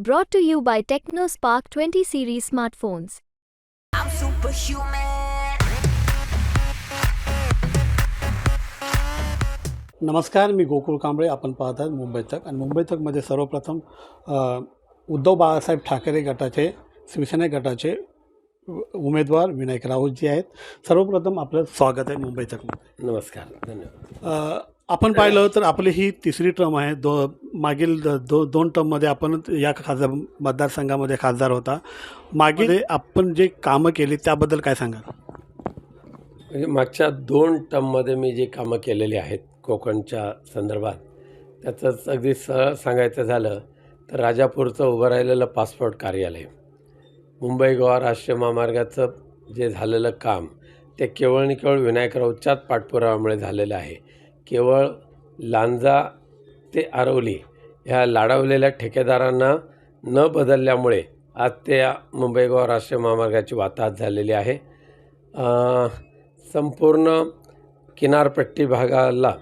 Brought to you by TechnoSpark 20 series smartphones. I'm superhuman. नमस्कार मी गोकुळ कांबळे. आपण पाहत आहात मुंबई तक. आणि मुंबई तकमध्ये सर्वप्रथम अ, उद्धव बाळासाहेब ठाकरे गटाचे शिवसेना गटाचे उमेदवार विनायक राऊतजी आहेत. सर्वप्रथम आपलं स्वागत आहे मुंबई तकमध्ये. नमस्कार. धन्यवाद. अ, आपण पाहिलं तर आपली ही तिसरी टर्म आहे. दो मागील द- दो दोन टर्ममध्ये आपण या खासदार मतदारसंघामध्ये खासदार होता. मागील आपण जे कामं केली त्याबद्दल काय सांगाल? म्हणजे मागच्या दोन टर्ममध्ये मी जी कामं केलेली आहेत कोकणच्या संदर्भात त्याचंच अगदी सरळ सांगायचं झालं तर राजापूरचं उभं राहिलेलं पासपोर्ट कार्यालय मुंबई गोवा राष्ट्रीय महामार्गाचं जे झालेलं काम ते केवळ आणि केवळ विनायक राऊतच्याच पाठपुराव्यामुळे झालेलं आहे. केवळ लांजा ते आरवली ह्या लाडावलेल्या ठेकेदारांना न बदलल्यामुळे आज ते मुंबई गोवा राष्ट्रीय महामार्गाची वाताहत झालेली आहे. संपूर्ण किनारपट्टी भागाला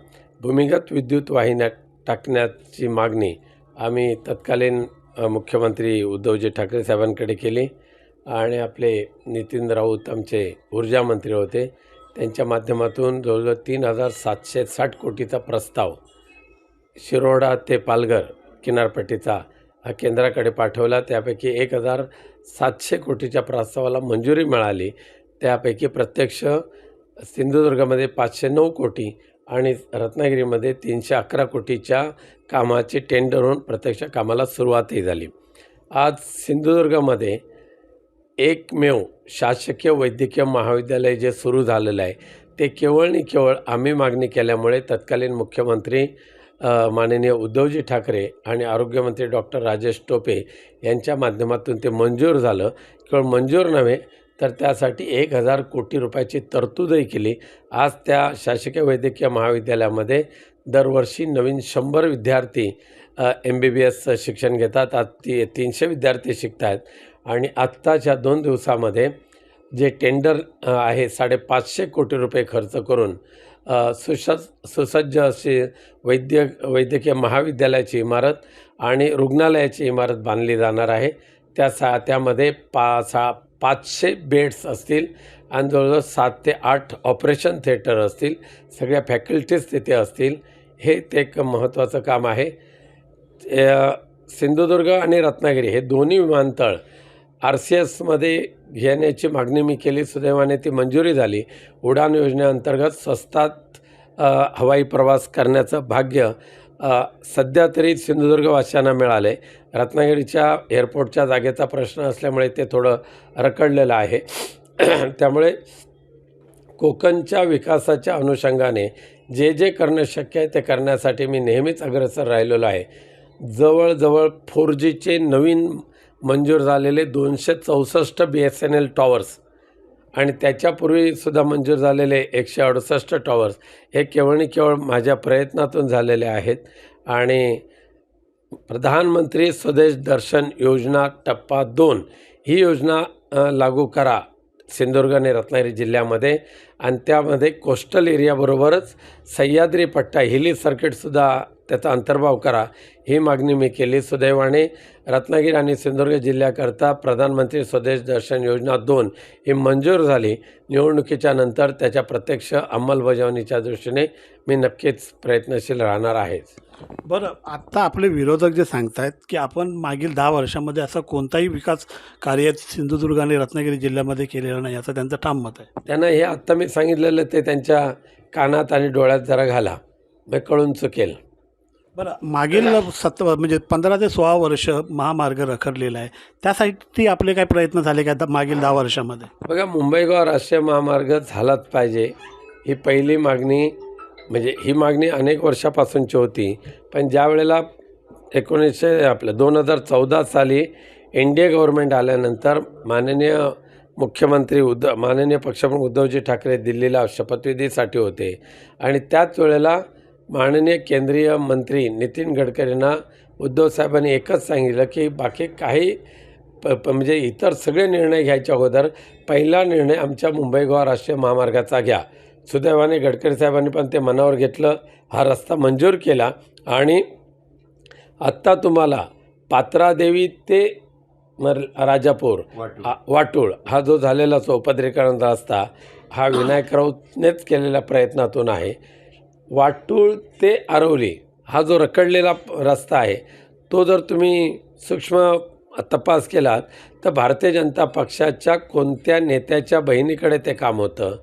भूमिगत विद्युत वाहिन्या टाकण्याची मागणी आम्ही तत्कालीन मुख्यमंत्री उद्धवजी ठाकरे साहेबांकडे केली आणि आपले नितीन राऊत आमचे ऊर्जा मंत्री होते. त्यांच्या माध्यमातून जवळजवळ तीन हजार सातशे साठ कोटीचा प्रस्ताव शिरोडा ते पालघर किनारपट्टीचा हा केंद्राकडे पाठवला. त्यापैकी एक हजार सातशे कोटीच्या प्रस्तावाला मंजुरी मिळाली. त्यापैकी प्रत्यक्ष सिंधुदुर्गामध्ये पाचशे नऊ कोटी आणि रत्नागिरीमध्ये तीनशे अकरा कोटीच्या कामाची टेंडर होऊन प्रत्यक्ष कामाला सुरुवातही झाली. आज सिंधुदुर्गामध्ये एकमेव शासकीय वैद्यकीय महाविद्यालय जे सुरू झालेलं आहे ते केवळ आणि केवळ आम्ही मागणी केल्यामुळे तत्कालीन मुख्यमंत्री माननीय उद्धवजी ठाकरे आणि आरोग्यमंत्री डॉक्टर राजेश टोपे यांच्या माध्यमातून ते मंजूर झालं. केवळ मंजूर नव्हे तर त्यासाठी एक हजार कोटी रुपयाची तरतूदही केली. आज त्या शासकीय वैद्यकीय महाविद्यालयामध्ये दरवर्षी नवीन शंभर विद्यार्थी एम बी बी एसचं शिक्षण घेतात. आज ती तीनशे विद्यार्थी शिकत आहेत आणि आत्ताच्या दोन दिवसामध्ये जे टेंडर आहे साडेपाचशे कोटी रुपये खर्च करून अ, सुसज्ज सुसज्ज अशी वैद्य वैद्यकीय महाविद्यालयाची इमारत आणि रुग्णालयाची इमारत बांधली जाणार आहे. त्या सा त्यामध्ये पा सा पाचशे बेड्स असतील आणि जवळजवळ सात ते आठ ऑपरेशन थिएटर असतील सगळ्या फॅकल्टीज तिथे असतील हे ते एक महत्त्वाचं काम आहे. सिंधुदुर्ग आणि रत्नागिरी हे दोन्ही विमानतळ आर सी एसमध्ये घेण्याची मागणी मी केली. सुदैवाने ती मंजुरी झाली. उडान योजनेअंतर्गत स्वस्तात हवाई प्रवास करण्याचं भाग्य सध्या तरी सिंधुदुर्गवासियांना मिळाले रत्नागिरीच्या एअरपोर्टच्या जागेचा प्रश्न असल्यामुळे ते थोडं रखडलेलं आहे. त्यामुळे कोकणच्या विकासाच्या अनुषंगाने जे जे करणं शक्य आहे ते करण्यासाठी मी नेहमीच अग्रसर राहिलेलो आहे. जवळजवळ फोर जीचे नवीन मंजूर झालेले दोनशे चौसष्ट B S N L towers आणि त्याच्यापूर्वीसुद्धा मंजूर झालेले एकशे अडुसष्ट टॉवर्स हे केवळ आणि केवळ माझ्या प्रयत्नातून झालेले आहेत. आणि प्रधानमंत्री स्वदेश दर्शन योजना टप्पा दोन ही योजना लागू करा सिंधुदुर्ग आणि रत्नागिरी जिल्ह्यामध्ये. आणि त्यामध्ये कोस्टल एरियाबरोबरच सह्याद्री पट्टा हिली सर्किटसुद्धा त्याचा अंतर्भाव करा. ही मागणी मी केली. सुदैवाने रत्नागिरी आणि सिंधुदुर्ग जिल्ह्याकरता प्रधानमंत्री स्वदेश दर्शन योजना दोन ही मंजूर झाली. निवडणुकीच्या नंतर त्याच्या प्रत्यक्ष अंमलबजावणीच्या दृष्टीने मी नक्कीच प्रयत्नशील राहणार आहेच बरं आत्ता आपले विरोधक जे सांगतायत की आपण मागील दहा वर्षामध्ये असा कोणताही विकास कार्य सिंधुदुर्ग आणि रत्नागिरी जिल्ह्यामध्ये केलेलं नाही असं त्यांचं ठाम मत आहे. त्यांना हे आत्ता मी सांगितलेलं ते त्यांच्या कानात आणि डोळ्यात जरा घाला. मग कळून चुकेल. बरं मागील सत म्हणजे पंधरा ते सोळा वर्ष महामार्ग रखडलेला आहे. त्यासाठी आपले काय प्रयत्न झाले का मागील दहा वर्षामध्ये? बघा मुंबई गोवा राष्ट्रीय महामार्ग झालाच पाहिजे. ही पहिली मागणी म्हणजे ही मागणी अनेक वर्षापासूनची होती. पण ज्या वेळेला एकोणीसशे आपलं दोन हजार चौदा साली एन डी ए गव्हर्मेंट आल्यानंतर माननीय मुख्यमंत्री उद्धव माननीय पक्षप्रमुख उद्धवजी ठाकरे दिल्लीला शपथविधीसाठी होते. आणि त्याच वेळेला माननीय केंद्रीय मंत्री नितीन गडकरींना उद्धव साहेबांनी एकच सांगितलं की बाकी काही प प म्हणजे इतर सगळे निर्णय घ्यायच्या अगोदर पहिला निर्णय आमच्या मुंबई गोवा राष्ट्रीय महामार्गाचा घ्या. सुदैवाने गडकरी साहेबांनी पण ते मनावर घेतलं हा रस्ता मंजूर केला आणि आत्ता तुम्हाला पात्रादेवी ते मर राजापूर वाटूळ. हा जो झालेला जो उपद्रीकरण रस्ता हा विनायक राऊतनेच केलेल्या प्रयत्नातून आहे. वाटूळ ते आरवली हा जो रखडलेला रस्ता आहे तो जर तुम्ही सूक्ष्म तपास केलात तर भारतीय जनता पक्षाच्या कोणत्या नेत्याच्या बहिणीकडे ते काम होतं?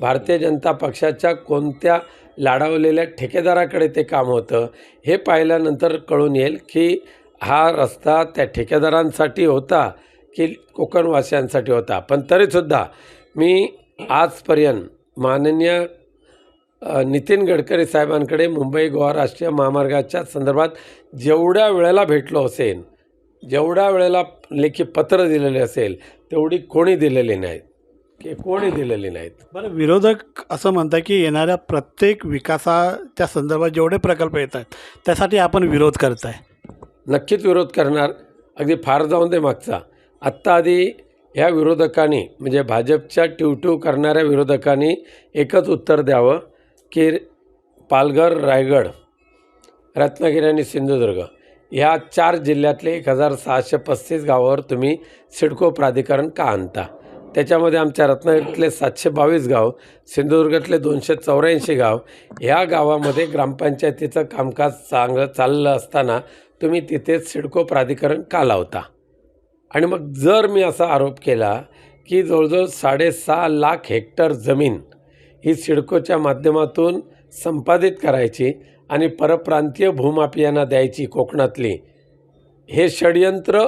भारतीय जनता पक्षाच्या कोणत्या लाडावलेल्या ठेकेदाराकडे ते काम होतं? हे पाहिल्यानंतर कळून येईल की हा रस्ता त्या ठेकेदारांसाठी होता की कोकणवासियांसाठी होता. पण तरीसुद्धा मी आजपर्यंत माननीय नितीन गडकरी साहेबांकडे मुंबई गोवा राष्ट्रीय महामार्गाच्या संदर्भात जेवढ्या वेळेला भेटलो असेल जेवढ्या वेळेला लेखी पत्र दिलेले असेल तेवढी कोणी दिलेली नाहीत. की कोणी दिलेली नाहीत. बरं विरोधक असं म्हणतात की येणाऱ्या प्रत्येक विकासाच्या संदर्भात जेवढे प्रकल्प येत आहेत त्यासाठी आपण विरोध करताय. नक्कीच विरोध करणार. अगदी फार जाऊन दे मागचा. आत्ता आधी ह्या विरोधकांनी म्हणजे भाजपच्या ट्यूट्यू करणाऱ्या विरोधकांनी एकच उत्तर द्यावं. की पालघर रायगड रत्नागिरी आणि सिंधुदुर्ग. ह्या चार जिल्ह्यातले एक हजार सहाशे पस्तीस गावावर तुम्ही सिडको प्राधिकरण का आणता? त्याच्यामध्ये आमच्या रत्नागिरीतले सातशे बावीस गाव सिंधुदुर्गातले दोनशे चौऱ्याऐंशी गाव ह्या गावामध्ये ग्रामपंचायतीचं कामकाज चांगलं चाललं असताना तुम्ही तिथे सिडको प्राधिकरण का लावता? आणि मग जर मी असा आरोप केला की जवळजवळ साडेसहा लाख हेक्टर जमीन ही सिडकोच्या माध्यमातून संपादित करायची आणि परप्रांतीय भूमाफियांना द्यायची कोकणातली. हे षडयंत्र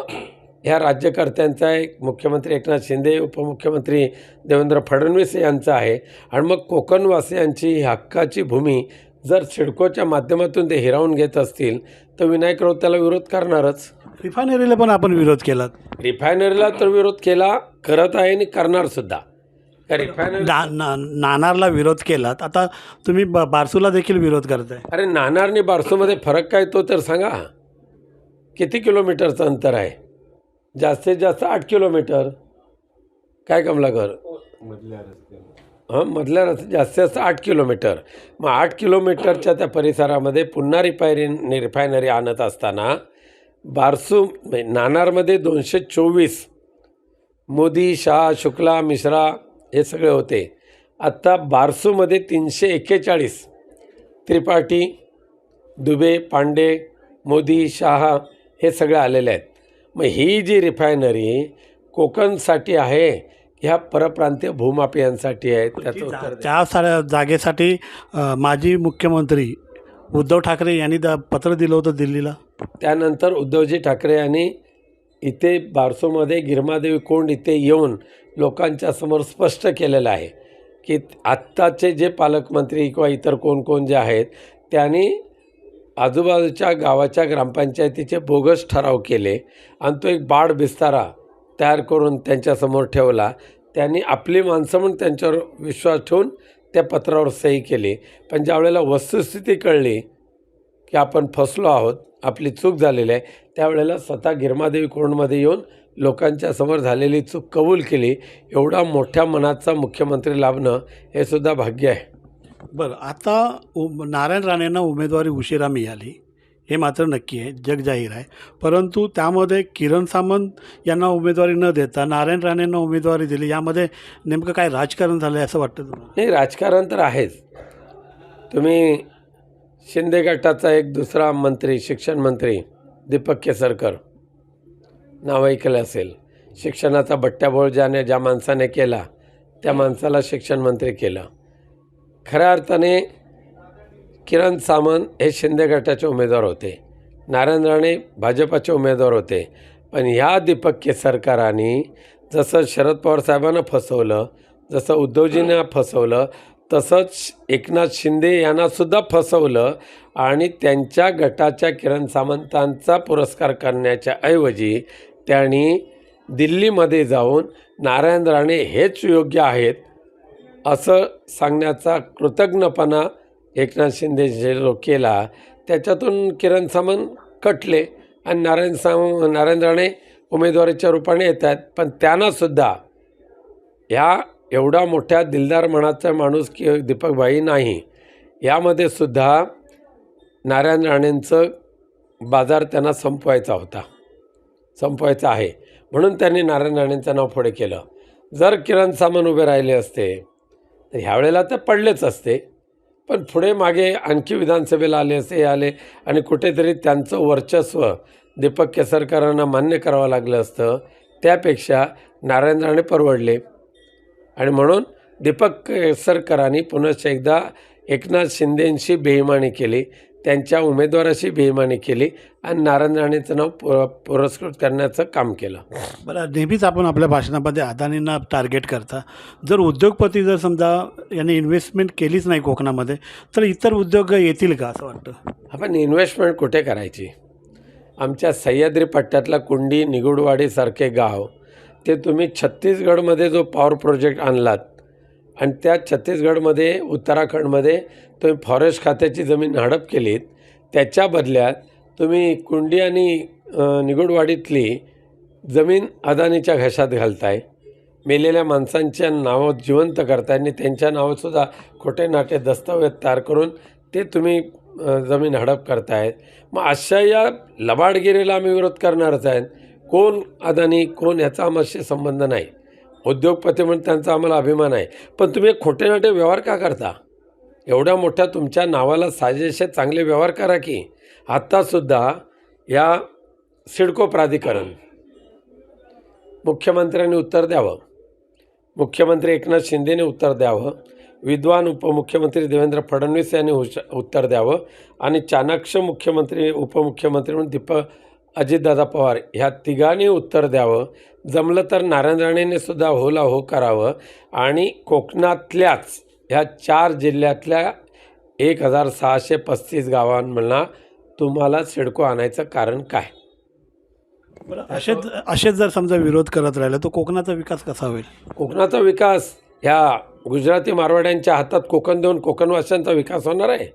ह्या राज्यकर्त्यांचं आहे मुख्यमंत्री एकनाथ शिंदे उपमुख्यमंत्री देवेंद्र फडणवीस यांचं आहे. आणि मग कोकणवासियांची ही हक्काची भूमी जर सिडकोच्या माध्यमातून ते हिरावून घेत असतील तर विनायक राऊत त्याला विरोध करणारच. रिफायनरीला पण आपण विरोध केलात. रिफायनरीला तर विरोध केला करत आहे आणि करणार सुद्धा. त्या रिफायनरी ना ना नाणारला विरोध केलात. आता तुम्ही ब बारसूला देखील विरोध करताय. अरे नाणार आणि बारसूमध्ये फरक काय तो तर सांगा. किती किलोमीटरचं अंतर आहे? जास्तीत जास्त आठ किलोमीटर. काय कमलाकर हां मधल्या रस्ते जास्तीत जास्त आठ किलोमीटर. मग आठ किलोमीटरच्या त्या परिसरामध्ये पुन्हा रिफायरी रिफायनरी आणत असताना बारसू नाणारमध्ये दोनशे चोवीस. मोदी शाह शुक्ला मिश्रा हे सगळे होते. आत्ता बारसूमध्ये तीनशे एक्केचाळीस. त्रिपाठी दुबे पांडे मोदी शाह हे सगळे आलेले आहेत. मग ही जी रिफायनरी कोकणसाठी आहे ह्या परप्रांतीय भूमाफियांसाठी आहे त्याचं उत्तर. त्या साऱ्या जागेसाठी माजी मुख्यमंत्री उद्धव ठाकरे यांनी द पत्र दिलं होतं दिल्लीला. त्यानंतर उद्धवजी ठाकरे यांनी इथे बारसोमध्ये गिरमादेवी कोंड इथे येऊन लोकांच्या समोर स्पष्ट केलेलं आहे की आत्ताचे जे पालकमंत्री किंवा इतर कोण कोण जे आहेत त्यांनी आजूबाजूच्या गावाच्या ग्रामपंचायतीचे बोगस ठराव केले आणि तो एक बाड बिस्तारा तयार करून त्यांच्यासमोर ठेवला. त्यांनी आपली माणसं म्हणून त्यांच्यावर विश्वास ठेवून त्या पत्रावर सही केली. पण ज्यावेळेला वस्तुस्थिती कळली की आपण फसलो आहोत आपली चूक झालेली आहे त्यावेळेला स्वतः गिरमादेवी कोंडमध्ये येऊन लोकांच्या समोर झालेली चूक कबूल केली. एवढा मोठ्या मनाचा मुख्यमंत्री लाभणं हे सुद्धा भाग्य आहे. बरं आता उ नारायण राणेंना उमेदवारी उशिरा मिळाली. हे मात्र नक्की आहे जग जाहीर आहे. परंतु त्यामध्ये किरण सामंत यांना उमेदवारी न देता नारायण राणेंना उमेदवारी दिली यामध्ये नेमकं काय राजकारण झालं आहे असं वाटतं तुम्हाला? नाही राजकारण तर आहेच. तुम्ही शिंदे गटाचा एक दुसरा मंत्री शिक्षण मंत्री दीपक केसरकर. नाव ऐकलं असेल. शिक्षणाचा बट्ट्याबोळ ज्याने ज्या माणसाने केला त्या माणसाला शिक्षण मंत्री केलं. खऱ्या अर्थाने किरण सामंत हे शिंदे गटाचे उमेदवार होते. नारायण राणे भाजपाचे उमेदवार होते. पण ह्या दीपक केसरकरांनी जसं शरद पवार साहेबांना फसवलं जसं उद्धवजींना फसवलं तसंच एकनाथ शिंदे यांनासुद्धा फसवलं आणि त्यांच्या गटाच्या किरण सामंतांचा पुरस्कार करण्याच्या ऐवजी त्यांनी दिल्लीमध्ये जाऊन नारायण राणे हेच योग्य आहेत असं सांगण्याचा कृतज्ञपणा एकनाथ शिंदे जे लोक केला त्याच्यातून किरण सामंत कटले आणि नारायण साम नारायण राणे उमेदवारीच्या रूपाने येत आहेत. पण त्यांनासुद्धा ह्या एवढा मोठ्या दिलदार मनाचा माणूस की दीपकबाई नाही. यामध्ये सुद्धा नारायण राणेंचं बाजार त्यांना संपवायचा होता. संपवायचा आहे. म्हणून त्यांनी नारायण राणेंचं नाव पुढे केलं. जर किरण सामान उभे राहिले असते तर ह्यावेळेला तर पडलेच असते. पण पुढे मागे आणखी विधानसभेला आले असे आले आणि कुठेतरी त्यांचं वर्चस्व दीपक केसरकरांना मान्य करावं लागलं असतं. त्यापेक्षा नारायण राणे परवडले. आणि म्हणून दीपक केसरकरांनी पुनश्च एकदा एकनाथ शिंदेंशी बेईमानी केली त्यांच्या उमेदवाराशी बेईमानी केली आणि नारायण राणेचं नाव पुर पुरस्कृत करण्याचं काम केलं. बरं नेहमीच आपण आपल्या भाषणामध्ये अदानींना टार्गेट करता. जर उद्योगपती जर समजा यांनी इन्व्हेस्टमेंट केलीच नाही कोकणामध्ये तर इतर उद्योग येतील का असं वाटतं? आपण इन्व्हेस्टमेंट कुठे करायची? आमच्या सह्याद्री पट्ट्यातला कुंडी निगुडवाडीसारखे गाव ते तुम्ही छत्तीसगडमध्ये जो पॉवर प्रोजेक्ट आणलात आणि त्या छत्तीसगडमध्ये उत्तराखंडमध्ये तुम्ही फॉरेस्ट खात्याची जमीन हडप केलीत त्याच्या बदल्यात तुम्ही कुंडी आणि निगुडवाडीतली जमीन अदानीच्या घशात घालताय. मेलेल्या माणसांच्या नावं जिवंत करताय आणि त्यांच्या नावंसुद्धा खोटे नाटे दस्तऐवज तयार करून ते तुम्ही जमीन हडप करतायत. मग अशा या लबाडगिरीला आम्ही विरोध करणारच आहेत. कोण अदानी कोण याचा आम्हाशी संबंध नाही. उद्योगपती म्हणून त्यांचा आम्हाला अभिमान आहे. पण तुम्ही खोटे नाटे व्यवहार का करता? एवढ्या मोठ्या तुमच्या नावाला साजेसे चांगले व्यवहार करा की आत्तासुद्धा या सिडको प्राधिकरण मुख्यमंत्र्यांनी उत्तर द्यावं. मुख्यमंत्री एकनाथ शिंदेने उत्तर द्यावं. विद्वान उपमुख्यमंत्री देवेंद्र फडणवीस यांनी हुश उत्तर द्यावं. आणि चाणाक्ष मुख्यमंत्री उपमुख्यमंत्री म्हणून दीपक अजितदादा पवार ह्या तिघांनी उत्तर द्यावं. जमलं तर नारायण राणेने सुद्धा होला हो करावं. आणि कोकणातल्याच ह्या चार जिल्ह्यातल्या एक हजार सहाशे पस्तीस गावांना तुम्हाला सिडको आणायचं कारण काय? बरं असेच असेच जर समजा विरोध करत राहिला तर कोकणाचा विकास कसा होईल? कोकणाचा विकास ह्या गुजराती मारवाड्यांच्या हातात कोकण देऊन कोकणवासियांचा विकास होणार आहे?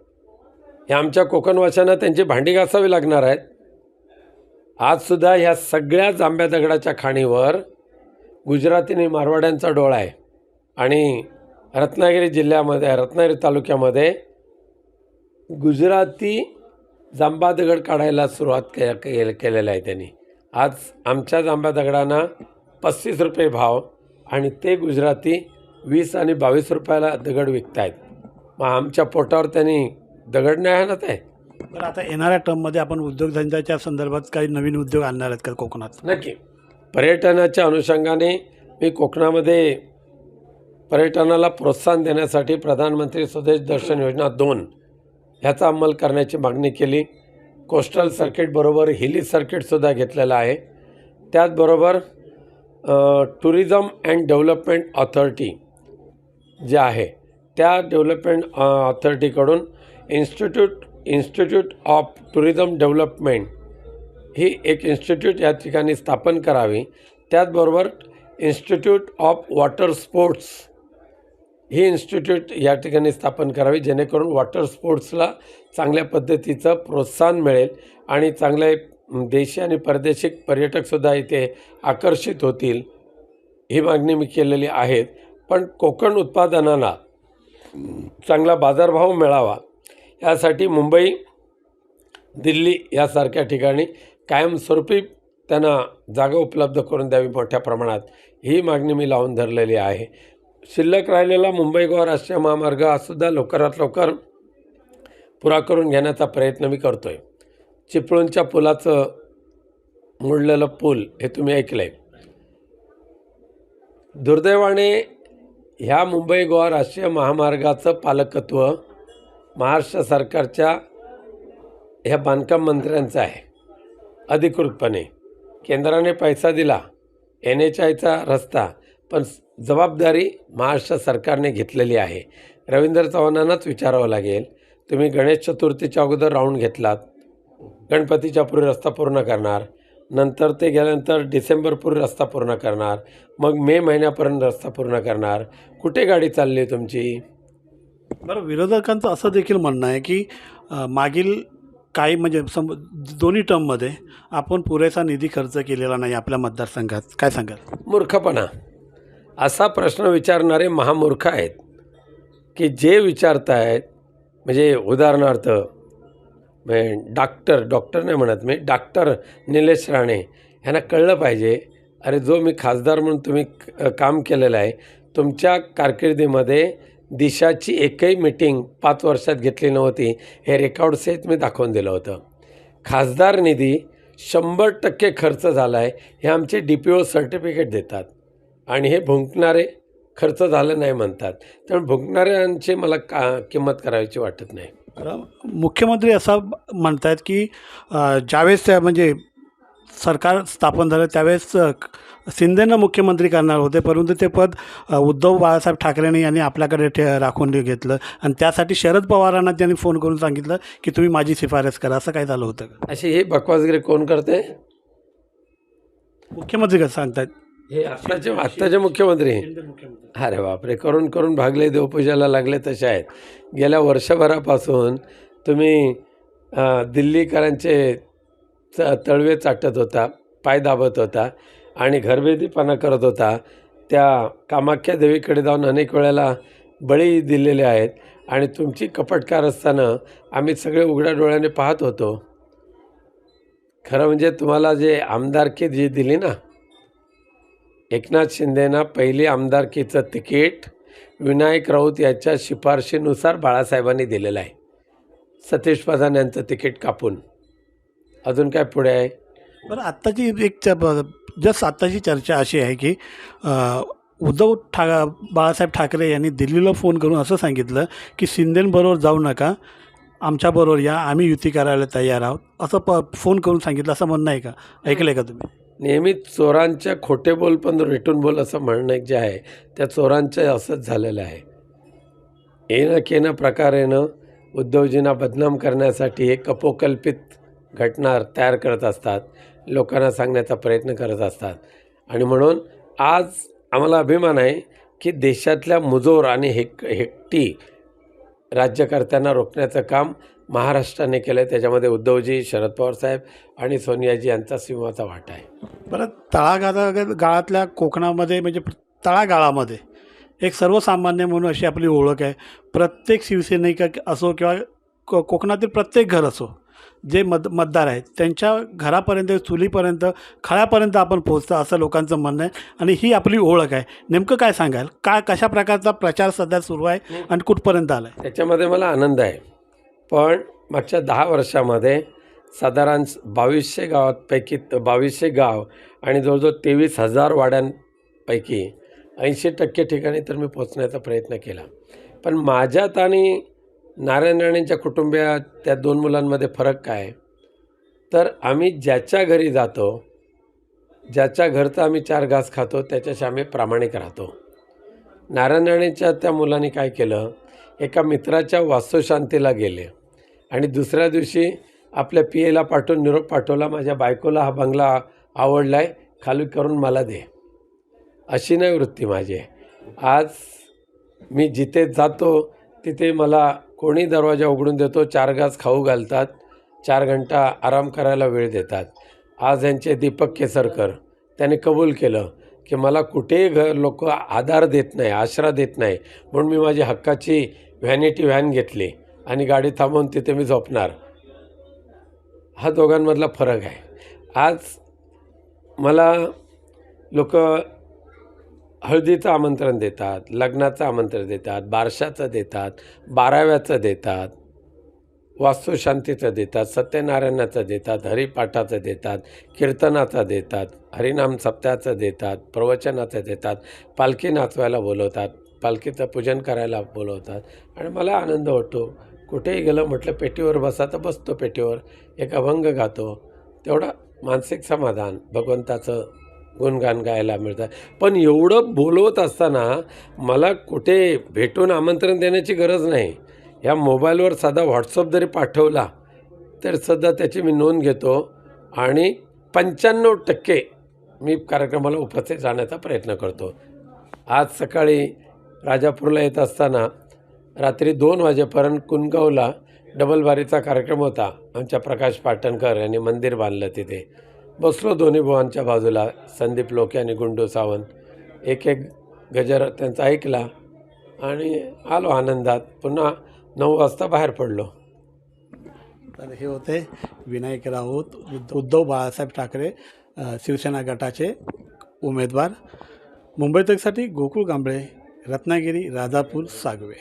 ह्या आमच्या कोकणवासियांना त्यांची भांडी घासावी लागणार आहेत. आजसुद्धा ह्या सगळ्या जांभ्या दगडाच्या खाणीवर गुजराती आणि मारवाड्यांचा डोळा आहे. आणि रत्नागिरी जिल्ह्यामध्ये रत्नागिरी तालुक्यामध्ये गुजराती जांबा दगड काढायला सुरुवात के के केलेलं आहे त्यांनी. आज आमच्या जांभ्या दगडांना पस्तीस रुपये भाव आणि ते गुजराती वीस आणि बावीस रुपयाला दगड विकत आहेत मग आमच्या पोटावर त्यांनी दगड नाही आणत आहे. बरं आता येणाऱ्या टर्ममध्ये आपण उद्योगधंद्याच्या संदर्भात काही नवीन उद्योग आणणार आहेत का कोकणात? नक्की. पर्यटनाच्या अनुषंगाने मी कोकणामध्ये पर्यटनाला प्रोत्साहन देण्यासाठी प्रधानमंत्री स्वदेश दर्शन योजना दोन ह्याचा अंमल करण्याची मागणी केली. कोस्टल सर्किटबरोबर हिली सर्किटसुद्धा घेतलेलं आहे. त्याचबरोबर टुरिझम अँड डेव्हलपमेंट ऑथॉरिटी जे आहे त्या development ऑथॉरिटीकडून institute institute of tourism development ही एक इन्स्टिट्यूट या ठिकाणी स्थापन करावी. त्याचबरोबर इन्स्टिट्यूट ऑफ वॉटर स्पोर्ट्स ही इन्स्टिट्यूट या ठिकाणी स्थापन करावी जेणेकरून वॉटर स्पोर्ट्सला चांगल्या पद्धतीचं प्रोत्साहन मिळेल आणि चांगले देशी आणि परदेशी पर्यटकसुद्धा इथे आकर्षित होतील. ही मागणी मी केलेली आहे. पण कोकण उत्पादनाला चांगला बाजारभाव मिळावा यासाठी मुंबई दिल्ली यासारख्या ठिकाणी कायमस्वरूपी त्यांना जागा उपलब्ध करून द्यावी मोठ्या प्रमाणात. ही मागणी मी लावून धरलेली आहे. शिल्लक राहिलेला मुंबई गोवा राष्ट्रीय महामार्ग हा सुद्धा लवकरात लवकर पुरा करून घेण्याचा प्रयत्न मी करतो आहे चिपळूणच्या पुलाचं मोडलेलं पूल हे तुम्ही ऐकलं आहे दुर्दैवाने ह्या मुंबई गोवा राष्ट्रीय महामार्गाचं पालकत्व महाराष्ट्र सरकारच्या ह्या बांधकाम मंत्र्यांचं आहे. अधिकृतपणे. केंद्राने पैसा दिला. एन एच आयचा रस्ता. पण जबाबदारी महाराष्ट्र सरकारने घेतलेली आहे. रवींद्र चव्हाणांनाच विचारावं लागेल. तुम्ही गणेश चतुर्थीच्या अगोदर राऊंड घेतलात. गणपतीच्या पूर्वी रस्ता पूर्ण करणार. नंतर ते गेल्यानंतर डिसेंबरपूर्वी रस्ता पूर्ण करणार. मग मे महिन्यापर्यंत रस्ता पूर्ण करणार. कुठे गाडी चालली आहे तुमची? बरं विरोधकांचं असं देखील म्हणणं आहे की मागील काही म्हणजे सम दोन्ही टर्ममध्ये आपण पुरेसा निधी खर्च केलेला नाही आपल्या मतदारसंघात. काय सांगाल? मूर्खपणा. असा प्रश्न विचारणारे महामूर्ख आहेत की जे विचारतायत म्हणजे उदाहरणार्थ म्हणजे डॉक्टर डॉक्टर नाही म्हणत मी डॉक्टर निलेश राणे ह्यांना कळलं पाहिजे अरे जो मी खासदार म्हणून तुम्ही क- काम केलेलं आहे तुमच्या कारकिर्दीमध्ये दिशाची एकही मिटिंग पाच वर्षात घेतली नव्हती हे रेकॉर्डसहित मी दाखवून दिलं होतं. खासदार निधी शंभर टक्के खर्च झाला आहे हे आमचे डी पी ओ सर्टिफिकेट देतात. आणि हे भुंकणारे खर्च झालं नाही म्हणतात. त्यामुळे भुंकणाऱ्यांची मला का किंमत करायची वाटत नाही. मुख्यमंत्री असं म्हणतात की ज्यावेळेस त्या म्हणजे सरकार स्थापन झालं त्यावेळेस शिंदेनं मुख्यमंत्री करणार होते परंतु ते पद उद्धव बाळासाहेब ठाकरेंनी यांनी आपल्याकडे ठे राखून घेतलं. आणि त्यासाठी शरद पवारांना त्यांनी फोन करून सांगितलं की तुम्ही माझी शिफारस करा असं काय झालं होतं का? अशी हे बकवासगिरी कोण करते? मुख्यमंत्री कसं सांगतात हे आत्ताचे आत्ताचे मुख्यमंत्री. अरे बापरे करून करून भागले देवपूजाला लागले तसे आहेत. गेल्या वर्षभरापासून तुम्ही दिल्लीकरांचे च तळवे चाटत होता पाय दाबत होता आणि घरभेदीपणा करत होता. त्या कामाख्या देवीकडे जाऊन अनेक वेळेला बळी दिलेले आहेत आणि तुमची कपटकार असताना आम्ही सगळे उघड्या डोळ्याने पाहत होतो. खरं म्हणजे तुम्हाला जे आमदारकी जी दिली ना एकनाथ शिंदेना पहिली आमदारकीचं तिकीट विनायक राऊत याच्या शिफारशीनुसार बाळासाहेबांनी दिलेलं आहे. सतीश प्रधान यांचं तिकीट कापून. अजून काय पुढे आहे? बरं आत्ताची एक च- जस्ट आत्ताची चर्चा अशी आहे की उद्धव ठा बाळासाहेब ठाकरे यांनी दिल्लीला फोन करून असं सांगितलं की शिंदेबरोबर जाऊ नका. आमच्याबरोबर या. आम्ही युती करायला तयार आहोत. असं प फोन करून सांगितलं असं म्हणणं आहे का? ऐकलं आहे का तुम्ही? नेहमी चोरांच्या खोटे बोल पण रेटून बोल असं म्हणणं जे आहे त्या चोरांचं असंच झालेलं आहे. येणं केनं प्रकारेनं उद्धवजींना बदनाम करण्यासाठी हे कपोकल्पित घटना तयार करत असतात लोकांना सांगण्याचा प्रयत्न करत असतात. आणि म्हणून आज आम्हाला अभिमान आहे की देशातल्या मुजोर आणि हेक हेकटी राज्यकर्त्यांना रोखण्याचं काम महाराष्ट्राने केलं आहे त्याच्यामध्ये उद्धवजी शरद पवार साहेब आणि सोनियाजी यांचा सिंहाचा वाटा आहे. बरं तळागाळा गाळातल्या कोकणामध्ये म्हणजे तळागाळामध्ये एक सर्वसामान्य म्हणून अशी आपली ओळख आहे. प्रत्येक शिवसैनिक असो किंवा को कोकणातील प्रत्येक घर असो जे मत मतदार आहेत त्यांच्या घरापर्यंत चुलीपर्यंत खळ्यापर्यंत आपण पोहोचतो असं लोकांचं म्हणणं आहे. आणि ही आपली ओळख आहे. नेमकं काय सांगाल? काय कशा प्रकारचा प्रचार सध्या सुरू आहे आणि कुठपर्यंत आला आहे त्याच्यामध्ये मला आनंद आहे. पण मागच्या दहा वर्षामध्ये साधारण बावीसशे गावांपैकी बावीसशे गाव आणि जवळजवळ तेवीस हजार वाड्यांपैकी ऐंशी टक्के ठिकाणी तर मी पोचण्याचा प्रयत्न केला. पण माझ्यात आणि नारायण राणेंच्या कुटुंबियात त्या दोन मुलांमध्ये फरक काय? तर आम्ही ज्याच्या घरी जातो ज्याच्या घरचा आम्ही चार घास खातो त्याच्याशी आम्ही प्रामाणिक राहतो. नारायण राणेंच्या त्या मुलांनी काय केलं? एका मित्राच्या वास्तुशांतीला गेले. आणि दुसऱ्या दिवशी आपल्या पी एला पाठवून निरोप पाठवला माझ्या बायकोला हा बंगला आवडला आहे खाली करून मला दे. अशी नाही वृत्ती माझी आज मी जिथे जातो तिथे मला कोणी दरवाजा उघडून देतो चार घास खाऊ घालतात चार घंटा आराम करायला वेळ देतात. आज यांचे दीपक केसरकर त्याने कबूल केलं की मला कुठेही घर लोक आधार देत नाही आश्रा देत नाही म्हणून मी माझी हक्काची व्हॅनिटी व्हॅन घेतली आणि गाडी थांबवून तिथे मी झोपणार. हा दोघांमधला फरक आहे. आज मला लोक हळदीचं आमंत्रण देतात लग्नाचं आमंत्रण देतात बारशाचं देतात बाराव्याचं देतात वास्तुशांतीचं देतात सत्यनारायणाचं देतात हरिपाठाचं देतात कीर्तनाचं देतात हरिनाम सप्त्याचं देतात प्रवचनाचं देतात पालखी नाचवायला बोलवतात पालखीचं पूजन करायला बोलवतात. आणि मला आनंद वाटतो कुठेही गेलं म्हटलं पेटीवर बसा तर बसतो पेटीवर एक अभंग गातो तेवढा मानसिक समाधान भगवंताचं गुणगान गायला मिळतं पण एवढं बोलवत असताना मला कुठे भेटून आमंत्रण देण्याची गरज नाही. ह्या मोबाईलवर साधा व्हॉट्सअप जरी पाठवला तर सध्या त्याची मी नोंद घेतो आणि पंच्याण्णव टक्के मी कार्यक्रमाला उपस्थित जाण्याचा प्रयत्न करतो. आज सकाळी राजापूरला येत असताना रात्री दोन वाजेपर्यंत कुनगावला डबलबारीचा कार्यक्रम होता. आमच्या प्रकाश पाटणकर यांनी मंदिर बांधलं तिथे. बसलो दोन्ही भावांच्या बाजूला संदीप लोके आणि गुंडू सावंत. एक एक गजर त्यांचा ऐकला आणि आलो आनंदात. पुन्हा नऊ वाजता बाहेर पडलो. तर हे होते विनायक राऊत उद्धव बाळासाहेब ठाकरे शिवसेना गटाचे उमेदवार. मुंबई तकसाठी गोकुळ कांबळे रत्नागिरी राजापूर सागवे.